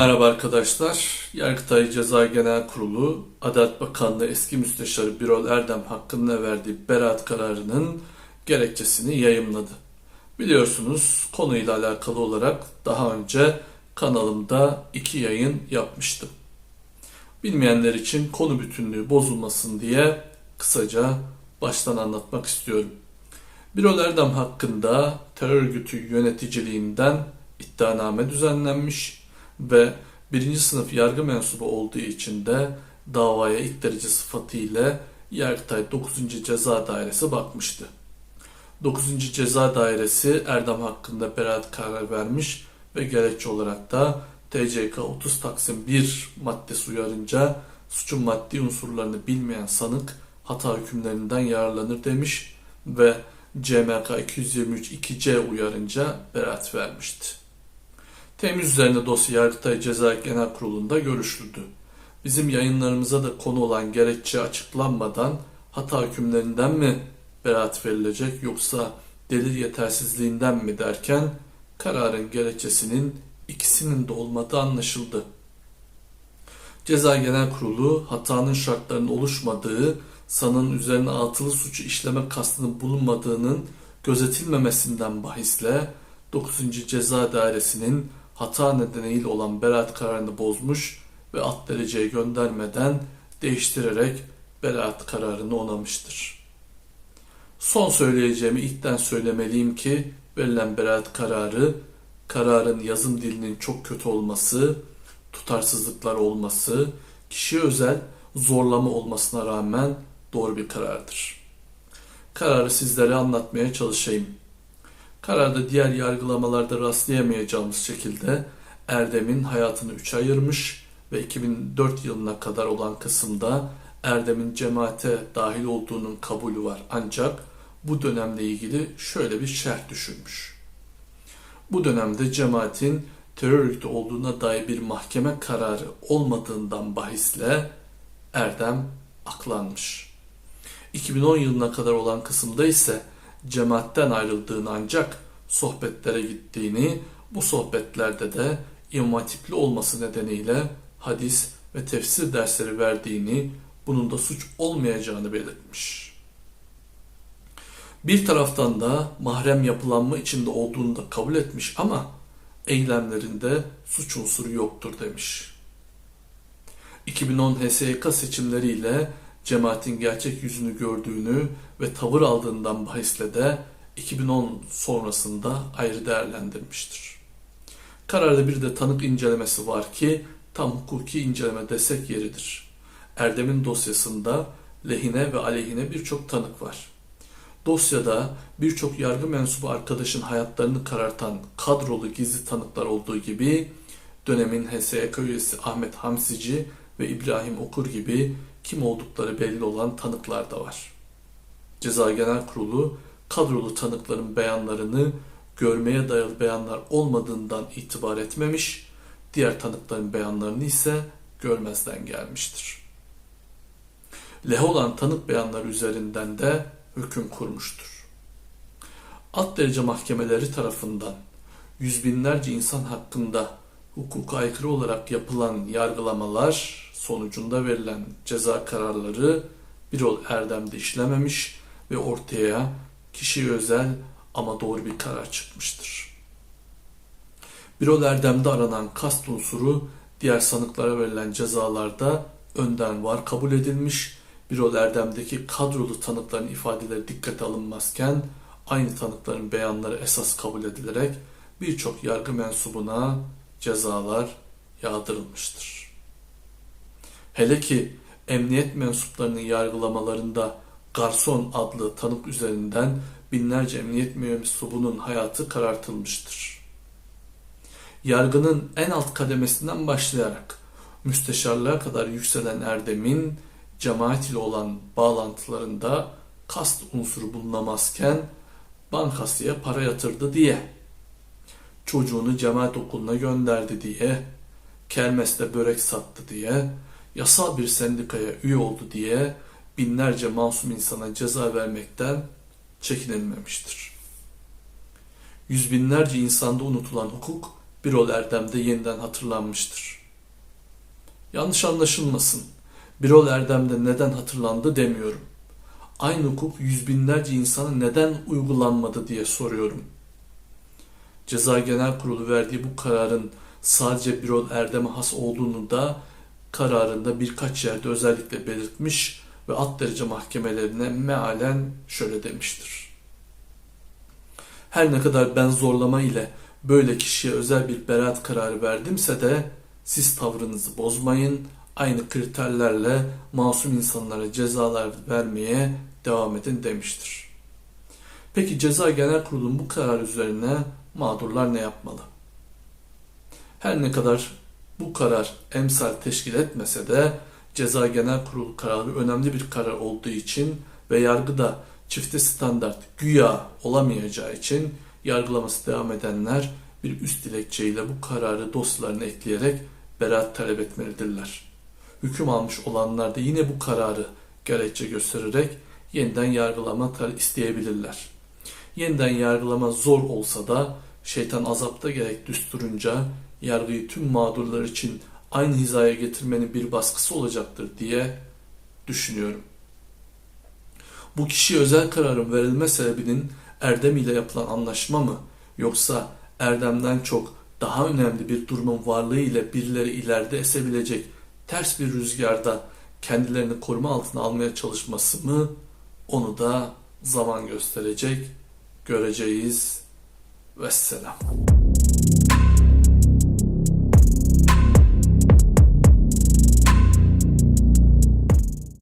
Merhaba arkadaşlar. Yargıtay Ceza Genel Kurulu Adalet Bakanlığı eski müsteşarı Birol Erdem hakkında verdiği beraat kararının gerekçesini yayımladı. Biliyorsunuz konuyla alakalı olarak daha önce kanalımda iki yayın yapmıştım. Bilmeyenler için konu bütünlüğü bozulmasın diye kısaca baştan anlatmak istiyorum. Birol Erdem hakkında terör örgütü yöneticiliğinden iddianame düzenlenmiş ve birinci sınıf yargı mensubu olduğu için de davaya ilk derece sıfatıyla Yargıtay 9. Ceza Dairesi bakmıştı. 9. Ceza Dairesi Erdem hakkında beraat kararı vermiş ve gerekçe olarak da TCK 30 Taksim 1 maddesi uyarınca suçun maddi unsurlarını bilmeyen sanık hata hükümlerinden yararlanır demiş ve CMK 223 2C uyarınca beraat vermişti. Temiz üzerine dosya Yargıtay Ceza Genel Kurulu'nda görüşüldü. Bizim yayınlarımıza da konu olan gerekçe açıklanmadan hata hükümlerinden mi beraat verilecek yoksa delil yetersizliğinden mi derken kararın gerekçesinin ikisinin de olmadığı anlaşıldı. Ceza Genel Kurulu hatanın şartlarının oluşmadığı, sanığın üzerine atılı suçu işleme kastının bulunmadığının gözetilmemesinden bahisle 9. Ceza Dairesi'nin hata nedeniyle olan beraat kararını bozmuş ve alt dereceye göndermeden değiştirerek beraat kararını onamıştır. Son söyleyeceğimi ilkten söylemeliyim ki verilen beraat kararı kararın yazım dilinin çok kötü olması, tutarsızlıklar olması, kişiye özel zorlama olmasına rağmen doğru bir karardır. Kararı sizlere anlatmaya çalışayım. Kararda diğer yargılamalarda rastlayamayacağımız şekilde Erdem'in hayatını üçe ayırmış ve 2004 yılına kadar olan kısımda Erdem'in cemaate dahil olduğunun kabulü var. Ancak bu dönemle ilgili şöyle bir şerh düşünmüş. Bu dönemde cemaatin terör örgütü olduğuna dair bir mahkeme kararı olmadığından bahisle Erdem aklanmış. 2010 yılına kadar olan kısımda ise cemaatten ayrıldığını ancak sohbetlere gittiğini, bu sohbetlerde de İmam Hatipli olması nedeniyle hadis ve tefsir dersleri verdiğini, bunun da suç olmayacağını belirtmiş. Bir taraftan da mahrem yapılanma içinde olduğunu da kabul etmiş ama eylemlerinde suç unsuru yoktur demiş. 2010 HSYK seçimleriyle cemaatin gerçek yüzünü gördüğünü ve tavır aldığından bahisle de 2010 sonrasında ayrı değerlendirmiştir. Kararda bir de tanık incelemesi var ki tam hukuki inceleme desek yeridir. Erdem'in dosyasında lehine ve aleyhine birçok tanık var. Dosyada birçok yargı mensubu arkadaşın hayatlarını karartan kadrolu gizli tanıklar olduğu gibi dönemin HSYK üyesi Ahmet Hamsici ve İbrahim Okur gibi kim oldukları belli olan tanıklar da var. Ceza Genel Kurulu kadrolu tanıkların beyanlarını görmeye dayalı beyanlar olmadığından itibar etmemiş, diğer tanıkların beyanlarını ise görmezden gelmiştir. Lehe olan tanık beyanları üzerinden de hüküm kurmuştur. Alt derece mahkemeleri tarafından yüz binlerce insan hakkında hukuka aykırı olarak yapılan yargılamalar sonucunda verilen ceza kararları Birol Erdem'de işlememiş ve ortaya kişi özel ama doğru bir karar çıkmıştır. Birol Erdem'de aranan kast unsuru diğer sanıklara verilen cezalarda önden var kabul edilmiş. Birol Erdem'deki kadrolu tanıkların ifadeleri dikkate alınmazken aynı tanıkların beyanları esas kabul edilerek birçok yargı mensubuna cezalar yağdırılmıştır. Hele ki emniyet mensuplarının yargılamalarında garson adlı tanık üzerinden binlerce emniyet mensubunun hayatı karartılmıştır. Yargının en alt kademesinden başlayarak müsteşarlığa kadar yükselen Erdem'in cemaat ile olan bağlantılarında kast unsuru bulunamazken bankasıya para yatırdı diye, çocuğunu cemaat okuluna gönderdi diye, kermeste börek sattı diye, yasal bir sendikaya üye oldu diye binlerce masum insana ceza vermekten çekinilmemiştir. Yüz binlerce insanda unutulan hukuk Birol Erdem de yeniden hatırlanmıştır. Yanlış anlaşılmasın. Birol Erdem'de neden hatırlandı demiyorum. Aynı hukuk yüz binlerce insana neden uygulanmadı diye soruyorum. Ceza Genel Kurulu verdiği bu kararın sadece Birol Erdem'e has olduğunu da kararında birkaç yerde özellikle belirtmiş ve alt derece mahkemelerine mealen şöyle demiştir. Her ne kadar ben zorlama ile böyle kişiye özel bir beraat kararı verdimse de siz tavrınızı bozmayın, aynı kriterlerle masum insanlara cezalar vermeye devam edin demiştir. Peki Ceza Genel Kurulu'nun bu karar üzerine mağdurlar ne yapmalı? Her ne kadar bu karar emsal teşkil etmese de Ceza Genel Kurulu kararı önemli bir karar olduğu için ve yargıda çifte standart güya olamayacağı için yargılaması devam edenler bir üst dilekçeyle bu kararı dosyalarına ekleyerek beraat talep etmelidirler. Hüküm almış olanlar da yine bu kararı gerekçe göstererek yeniden yargılama isteyebilirler. Yeniden yargılama zor olsa da şeytan azapta gerek düsturunca yargıyı tüm mağdurlar için aynı hizaya getirmenin bir baskısı olacaktır diye düşünüyorum. Bu kişiye özel kararın verilme sebebinin Erdem ile yapılan anlaşma mı yoksa Erdem'den çok daha önemli bir durumun varlığı ile birileri ileride esebilecek ters bir rüzgarda kendilerini koruma altına almaya çalışması mı onu da zaman gösterecek göreceğiz. والسلام.